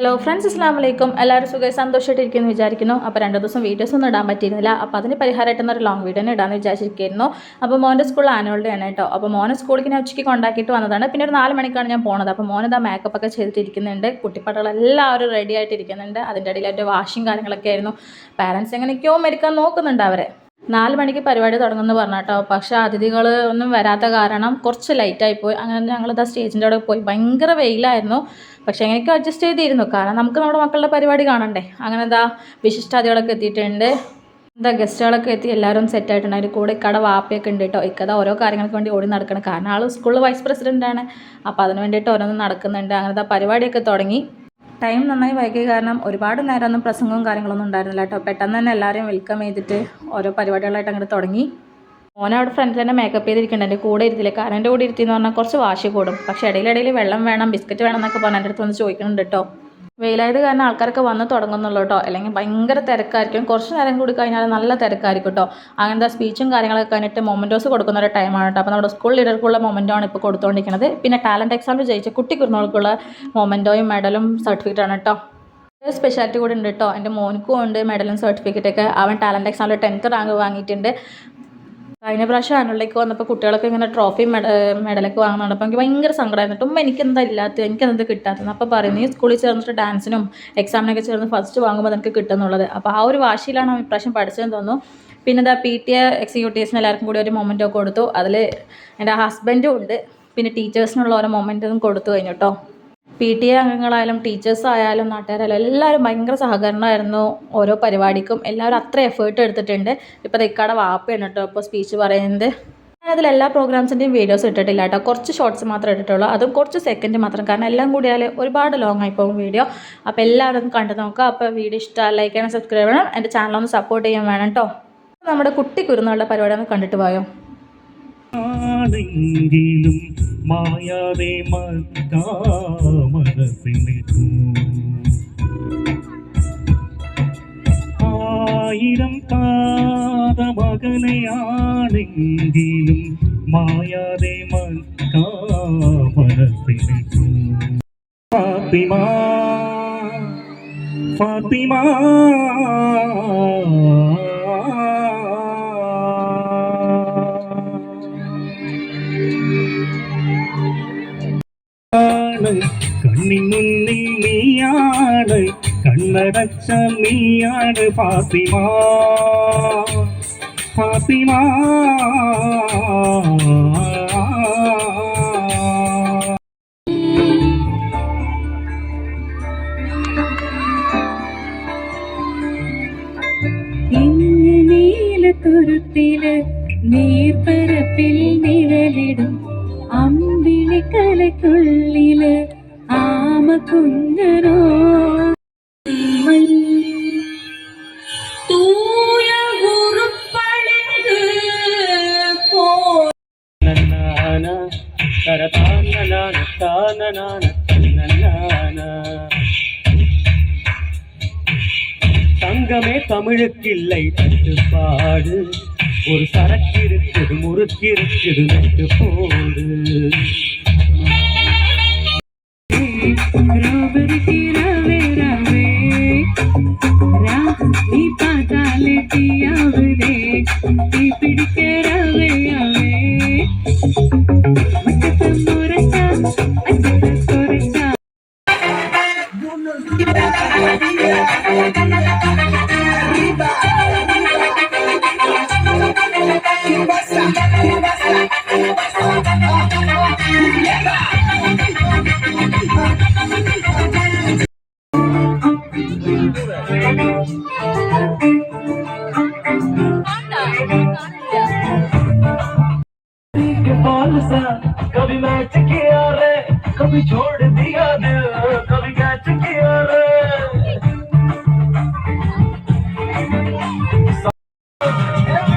Hello friends അസ്ലാം വലൈക്കും എല്ലാവരും സുഖമായി സന്തോഷമായിട്ടിരിക്കുന്നു വിചാരിക്കുന്നു. അപ്പോൾ രണ്ട് ദിവസം വീഡിയോസ് ഒന്നും ഇടാൻ പറ്റിയിരുന്നില്ല. അപ്പോൾ അതിന് പരിഹാരമായിട്ട് ഒരു ലോങ് വീഡിയോ ഇടാമെന്ന് വിചാരിച്ചിരിക്കുന്നു. അപ്പോൾ മോന്റെ സ്കൂൾ ആനുവൽ ഡേ ആണ് കേട്ടോ. അപ്പോൾ മോനെ സ്കൂളിൽ ഞാൻ ഉച്ചയ്ക്ക് കൊണ്ടാക്കിയിട്ട് വന്നതാണ്. പിന്നെ ഒരു നാല് മണിക്കാണ് ഞാൻ പോണത്. അപ്പോൾ മോനിതാ മേക്കപ്പ് ഒക്കെ ചെയ്തിട്ടിരിക്കുന്നുണ്ട്. കുട്ടിപ്പാട്ടുകൾ എല്ലാവരും റെഡി ആയിട്ടിരിക്കുന്നുണ്ട്. അതിന്റെ ഇടയിൽ അവരുടെ വാഷിങ് കാര്യങ്ങളൊക്കെ ആയിരുന്നു. പാരൻസ് എങ്ങനെയൊക്കെയോ മരിക്കാൻ നോക്കുന്നുണ്ട് അവരെ. നാല് മണിക്ക് പരിപാടി തുടങ്ങുമെന്ന് പറഞ്ഞു കേട്ടോ പക്ഷേ അതിഥികൾ ഒന്നും വരാത്ത കാരണം കുറച്ച് ലൈറ്റായി പോയി. അങ്ങനെ ഞങ്ങൾ ഞങ്ങളിതാ സ്റ്റേജിന്റെ അവിടെ പോയി. ഭയങ്കര വെയിലായിരുന്നു. പക്ഷേ എങ്ങനെയൊക്കെ അഡ്ജസ്റ്റ് ചെയ്തിരുന്നു. കാരണം നമുക്ക് നമ്മുടെ മക്കളുടെ പരിപാടി കാണണ്ടേ. അങ്ങനെ എന്താ വിശിഷ്ടാതികളൊക്കെ എത്തിയിട്ടുണ്ട്. എന്താ ഗസ്റ്റുകളൊക്കെ എത്തി. എല്ലാവരും സെറ്റ് ആയിട്ടുണ്ട്. അതിന്റെ കൂടെ ഇക്കട വാപ്പയൊക്കെ ഉണ്ട് കേട്ടോ ഇക്കഥ ഓരോ കാര്യങ്ങൾക്ക് വേണ്ടി ഓടി നടക്കണം. കാരണം ആൾ സ്കൂളിൽ വൈസ് പ്രസിഡന്റാണ് അപ്പോൾ അതിന് വേണ്ടിയിട്ട് ഓരോന്നും നടക്കുന്നുണ്ട്. അങ്ങനത്തെ പരിപാടിയൊക്കെ തുടങ്ങി. ടൈം നന്നായി വൈകിയ കാരണം ഒരുപാട് നേരം ഒന്നും പ്രസംഗവും കാര്യങ്ങളൊന്നും ഉണ്ടായിരുന്നില്ല കേട്ടോ. പെട്ടെന്ന് തന്നെ എല്ലാവരെയും വെൽക്കം ചെയ്തിട്ട് ഓരോ പരിപാടികളായിട്ട് അങ്ങോട്ട് തുടങ്ങി. മോനെ അവിടെ ഫ്രണ്ടിൽ തന്നെ മേക്കപ്പ് ചെയ്തിരിക്കുന്നുണ്ട്. എന്റെ കൂടെ ഇരുത്തില്ല? കാരണം എന്റെ കൂടെ ഇരുത്തിയെന്ന് പറഞ്ഞാൽ കുറച്ച് വാശി കൂടും. പക്ഷേ ഇടയിലിടയിൽ വെള്ളം വേണം ബിസ്ക്കറ്റ് വേണം എന്നൊക്കെ പറഞ്ഞാൽ എന്റെ അടുത്ത് വന്ന് ചോദിക്കുന്നുണ്ട് കേട്ടോ. വെയിലായത് കാരണം ആൾക്കാരൊക്കെ വന്ന് തുടങ്ങുന്നുള്ളൂ കേട്ടോ അല്ലെങ്കിൽ ഭയങ്കര തിരക്കായിരിക്കും. കുറച്ച് നേരം കൂടി കഴിഞ്ഞാൽ നല്ല തിരക്കായിരിക്കും കേട്ടോ അങ്ങനത്തെ സ്പീച്ചും കാര്യങ്ങളൊക്കെ കഴിഞ്ഞിട്ട് മൊമെന്റോസ് കൊടുക്കുന്ന ഒരു ടൈമാണ് കേട്ടോ അപ്പോൾ നമ്മുടെ സ്കൂൾ ലീഡർക്കുള്ള മൊമെന്റോ ആണ് ഇപ്പോൾ കൊടുത്തുകൊണ്ടിരിക്കുന്നത് പിന്നെ ടാലന്റ് എക്സാമിൽ ജയിച്ച കുട്ടി കുരുന്നുകൾക്കുള്ള മൊമെന്റോയും മെഡലും സർട്ടിഫിക്കറ്റാണ് കേട്ടോ സ്പെഷ്യാലിറ്റി കൂടി ഉണ്ട് കേട്ടോ എന്റെ മോനിക്കും ഉണ്ട് മെഡലും സർട്ടിഫിക്കറ്റൊക്കെ അവൻ ടാലന്റ് എക്സാമിൽ ടെൻത്ത് റാങ്ക് വാങ്ങിയിട്ടുണ്ട്. കഴിഞ്ഞ പ്രാവശ്യം ആനുവലിലേക്ക് വന്നപ്പോൾ കുട്ടികളൊക്കെ ഇങ്ങനെ ട്രോഫി മെഡ മെഡലൊക്കെ വാങ്ങുന്നുണ്ട് അപ്പോൾ എനിക്ക് ഭയങ്കര സങ്കടമായിരുന്നു. എനിക്ക് ഉമ്മ എനിക്കെന്താ ഇല്ലാത്തത് എനിക്കെന്ത് കിട്ടാത്തത് അപ്പോൾ പറയും നീ സ്കൂളിൽ ചേർന്നിട്ട് ഡാൻസിനും എക്സാമിനൊക്കെ ചേർന്ന് ഫസ്റ്റ് വാങ്ങുമ്പോൾ നിനക്ക് കിട്ടുന്നുള്ളത് അപ്പോൾ ആ ഒരു വാശിയിലാണ് ഇപ്രാവശ്യം പഠിച്ചതെന്ന് തോന്നുന്നു. പിന്നെ എന്താ പി ടി എ എക്സിക്യൂട്ടീവ്സിന് എല്ലാവർക്കും കൂടി ഒരു മൊമെന്റൊക്കെ കൊടുത്തു. അതിൽ എന്റെ ഹസ്ബൻഡും ഉണ്ട്. പിന്നെ ടീച്ചേഴ്സിനുള്ള ഓരോ മൊമെന്റും കൊടുത്തു കഴിഞ്ഞു കേട്ടോ പി ടി എ അംഗങ്ങളായാലും ടീച്ചേഴ്സ് ആയാലും നാട്ടുകാരായാലും എല്ലാവരും ഭയങ്കര സഹകരണമായിരുന്നു ഓരോ പരിപാടിക്കും. എല്ലാവരും അത്ര എഫേർട്ട് എടുത്തിട്ടുണ്ട്. ഇപ്പോൾ ഇക്കാടെ വാപ്പയാണ് കേട്ടോ ഇപ്പോൾ സ്പീച്ച് പറയുന്നത്. ഞാനതിൽ എല്ലാ പ്രോഗ്രാംസിന്റെയും വീഡിയോസ് ഇട്ടിട്ടില്ല കേട്ടോ കുറച്ച് ഷോർട്സ് മാത്രമേ ഇട്ടിട്ടുള്ളൂ. അതും കുറച്ച് സെക്കൻഡ് മാത്രം. കാരണം എല്ലാം കൂടിയാൽ ഒരുപാട് ലോങ് ആയി പോകും വീഡിയോ അപ്പോൾ എല്ലാവരും കണ്ടു നോക്കുക. അപ്പോൾ വീഡിയോ ഇഷ്ടമായി ലൈക്ക് ചെയ്യണം സബ്സ്ക്രൈബ് ചെയ്യണം. എന്റെ ചാനലൊന്ന് സപ്പോർട്ട് ചെയ്യാൻ വേണം കേട്ടോ നമ്മുടെ കുട്ടി കുരുന്നുള്ള പരിപാടി ഒന്ന് കണ്ടിട്ട് പോയോ? ആണെങ്കിലും മായാതെ മനസ്സിൽ ആയിരം കാതമകനെയാണെങ്കിലും മായാതെ മനസ്സിൽ ഫാത്തിമ ഫാത്തിമ. കണ്ണിൻ മുന്നിൽ നീയാണ് കണ്ണടച്ച നീയാണ് ഫാത്തിമ. ഫാത്തിമ. ഇങ്ങ് നീലത്തുരുത്തിൽ നീർപ്പരപ്പിൽ தர தான தான தங்கமே தமிழுக்கில்லை தட்டுப்பாடு. ஒரு சரக்கு இருக்குது முறுக்கு இருக்குது நட்டு போடு कभी छोड़ दिया दिल कभी कैच किया रे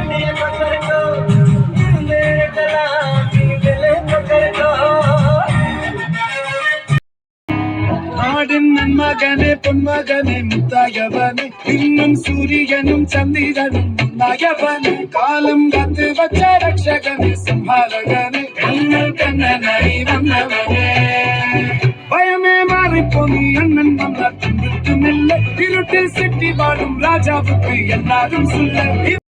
मेरे पकड़ को, मेरे गला की गले पकड़ 人呐，就是人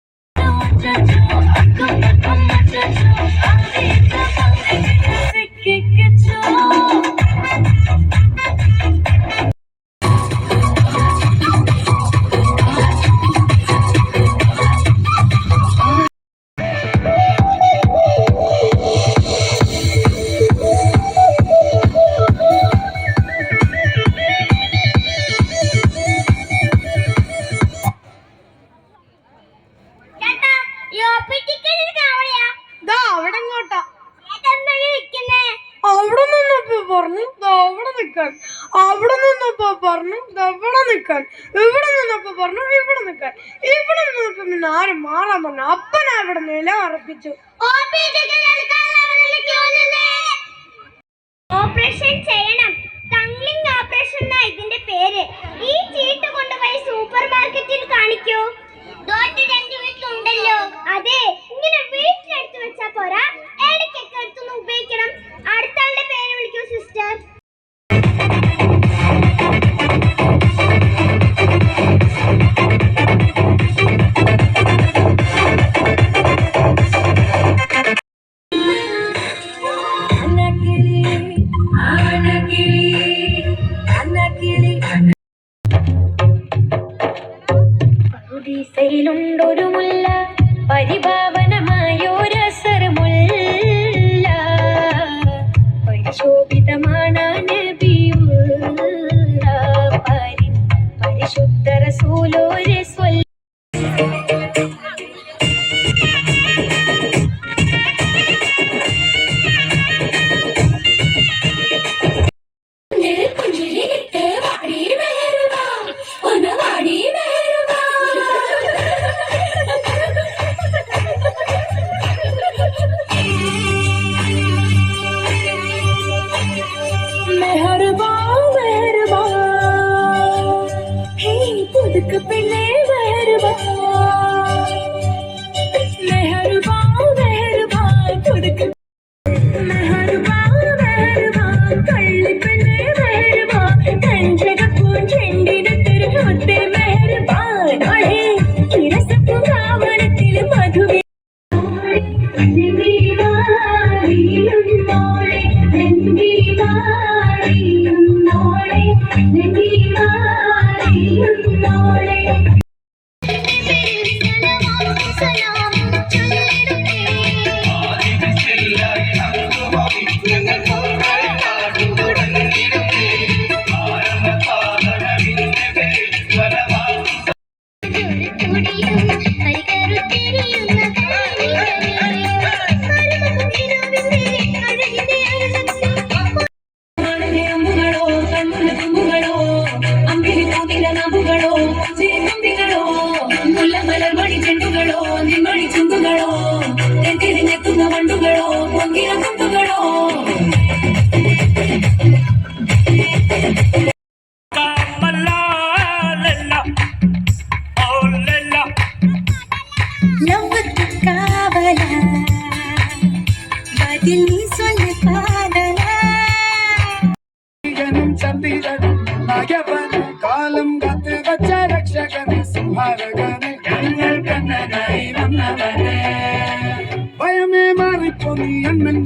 നിന്നപ്പോ പറഞ്ഞു ഇവിടെ നിൽക്കാൻ ഇവിടെ നിന്നപ്പോ പറഞ്ഞു ഇവിടെ നിൽക്കാൻ. ഇവിടെ നിന്നപ്പോ പിന്നെ ആരും മാറാൻ പറഞ്ഞു. അപ്പനെ അവിടെ നില അറപ്പിച്ചു ഓപ്പറേഷൻ ചെയ്യണം. ഓപ്പറേഷൻ ഇതിന്റെ പേര്. ഈ കാണിക്കൂ. രണ്ട് വീട്ടിലുണ്ടല്ലോ. അതെ ഇങ്ങനെ വീട്ടിലെടുത്ത് വെച്ചാ പോരാ. me. அண்ணன்